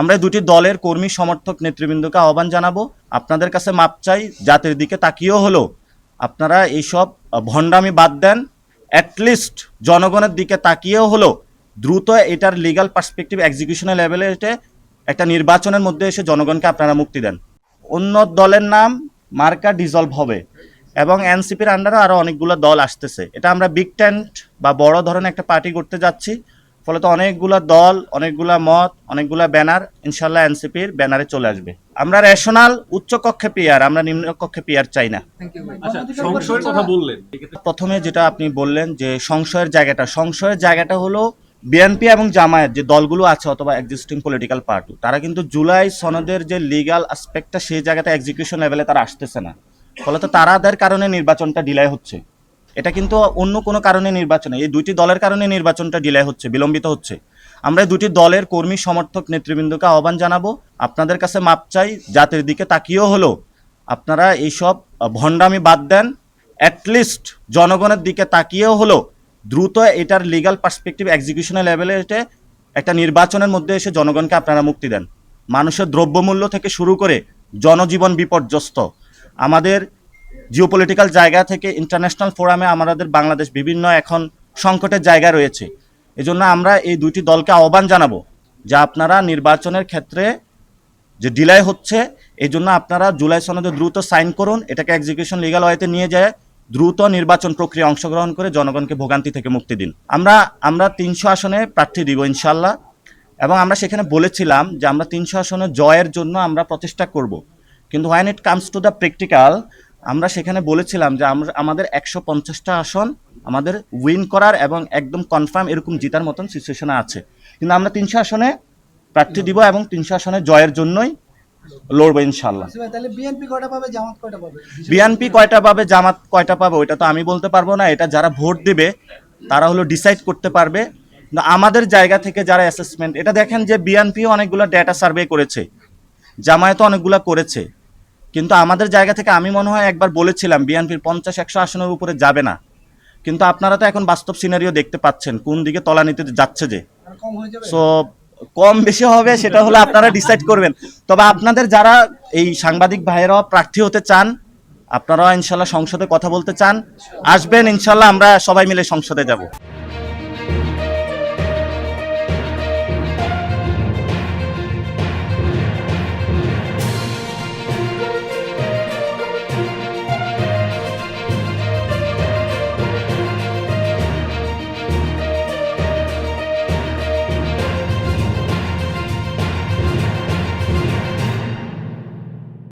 আমরা দুটি দলের কর্মী সমর্থক নেতৃবৃন্দকে আহ্বান জানাব। আপনাদের কাছে মাপ চাই, জাতির দিকে তাকিয়েও হলো আপনারা এইসব ভণ্ডামি বাদ দেন। অ্যাটলিস্ট জনগণের দিকে তাকিয়েও হলো দ্রুত এটার লিগ্যাল পার্সপেক্টিভ এক্সিকিউশনের লেভেলে এসে একটা নির্বাচনের মধ্যে এসে জনগণকে আপনারা মুক্তি দেন। অন্য দলের নাম মার্কা ডিজলভ হবে এবং এনসিপির আন্ডারে আরও অনেকগুলো দল আসতেছে। এটা আমরা বিগ টেন্ট বা বড় ধরনের একটা পার্টি করতে যাচ্ছি। ফলে তো অনেকগুলা দল অনেকগুলা মত অনেকগুলা ব্যানার ইনশাল্লাহ এনসিপির ব্যানারে চলে আসবে। আমরা রেশনাল উচ্চ কক্ষে পিয়ার আমরা নিম্ন কক্ষে পিয়ার চাই না। আচ্ছা সংশয়ের কথা বললেন। এক্ষেত্রে প্রথমে যেটা আপনি বললেন যে সংশয়ের জায়গাটা সংশয়ের জায়গাটা হলো বিএনপি এবং জামায়াত যে দলগুলো আছে অথবা এক্সিস্টিং পলিটিক্যাল পার্টি তারা কিন্তু জুলাই সনদের যে লিগ্যাল অ্যাসপেক্টটা সেই জায়গাটা এক্সিকিউশন লেভেলে তারা আসতেছে না। ফলে তো তারাদের কারণে নির্বাচনটা ডিলাই হচ্ছে। এটা কিন্তু অন্য কোনো কারণে নির্বাচনে এই দুটি দলের কারণে নির্বাচনটা ডিলে হচ্ছে, বিলম্বিত হচ্ছে। আমরা দুটি দলের কর্মী সমর্থক নেতৃবৃন্দকে আহ্বান জানাব, আপনাদের কাছে মাপ চাই, জাতির দিকে তাকিয়েও হলো। আপনারা এইসব ভণ্ডামি বাদ দেন অ্যাটলিস্ট জনগণের দিকে তাকিয়েও হলো। দ্রুত এটার লিগ্যাল পার্সপেক্টিভ এক্সিকিউশনের লেভেলে এসে একটা নির্বাচনের মধ্যে এসে জনগণকে আপনারা মুক্তি দেন। মানুষের দ্রব্যমূল্য থেকে শুরু করে জনজীবন বিপর্যস্ত। আমাদের জিওপলিটিক্যাল জায়গা থেকে ইন্টারন্যাশনাল ফোরামে আমাদের বাংলাদেশ বিভিন্ন এখন সংকটের জায়গা রয়েছে। এজন্য আমরা এই দুইটি দলকে আহ্বান জানাব যে আপনারা নির্বাচনের ক্ষেত্রে যে ডিলাই হচ্ছে এই জন্য আপনারা জুলাই সনদে দ্রুত সাইন করুন, এটাকে এক্সিকিউশন লিগাল ওয়েতে নিয়ে যায় দ্রুত নির্বাচন প্রক্রিয়া অংশগ্রহণ করে জনগণকে ভোগান্তি থেকে মুক্তি দিন। আমরা আমরা তিনশো আসনে প্রার্থী দিব ইনশাল্লাহ এবং আমরা সেখানে বলেছিলাম যে আমরা তিনশো আসনে জয়ের জন্য আমরা প্রচেষ্টা করব। কিন্তু when it comes to the practical আমরা সেখানে বলেছিলাম যে আমরা আমাদের একশো পঞ্চাশটা আসন আমাদের উইন করার এবং একদম কনফার্ম এরকম জিতার মতন সিচুয়েশনে আছে। কিন্তু আমরা তিনশো আসনে প্রার্থী দিব এবং তিনশো আসনে জয়ের জন্যই লড়বো ইনশাল্লাহ বিএনপি কয়টা পাবে জামাত কয়টা পাবে? বিএনপি কয়টা পাবে জামাত কয়টা পাবে ওইটা তো আমি বলতে পারব না এটা যারা ভোট দেবে তারা হলো ডিসাইড করতে পারবে। আমাদের জায়গা থেকে যারা অ্যাসেসমেন্ট এটা দেখেন যে বিএনপি অনেকগুলো ডেটা সার্ভে করেছে জামায়াতও অনেকগুলো করেছে। কিন্তু আমাদের জায়গা থেকে আমি মনে হয় একবার বলেছিলাম বিএনপির পঞ্চাশ একশো আসনের উপরে যাবে না। কিন্তু আপনারা তো এখন বাস্তব সিনারিও দেখতে পাচ্ছেন কোন দিকে তলানিতে যাচ্ছে যে। সো কম বেশি হবে সেটা হলো আপনারা ডিসাইড করবেন। তবে আপনাদের যারা এই সাংবাদিক ভাইয়েরাও প্রার্থী হতে চান আপনারাও ইনশাল্লাহ সংসদে কথা বলতে চান। আসবেন ইনশাল্লাহ আমরা সবাই মিলে সংসদে যাব।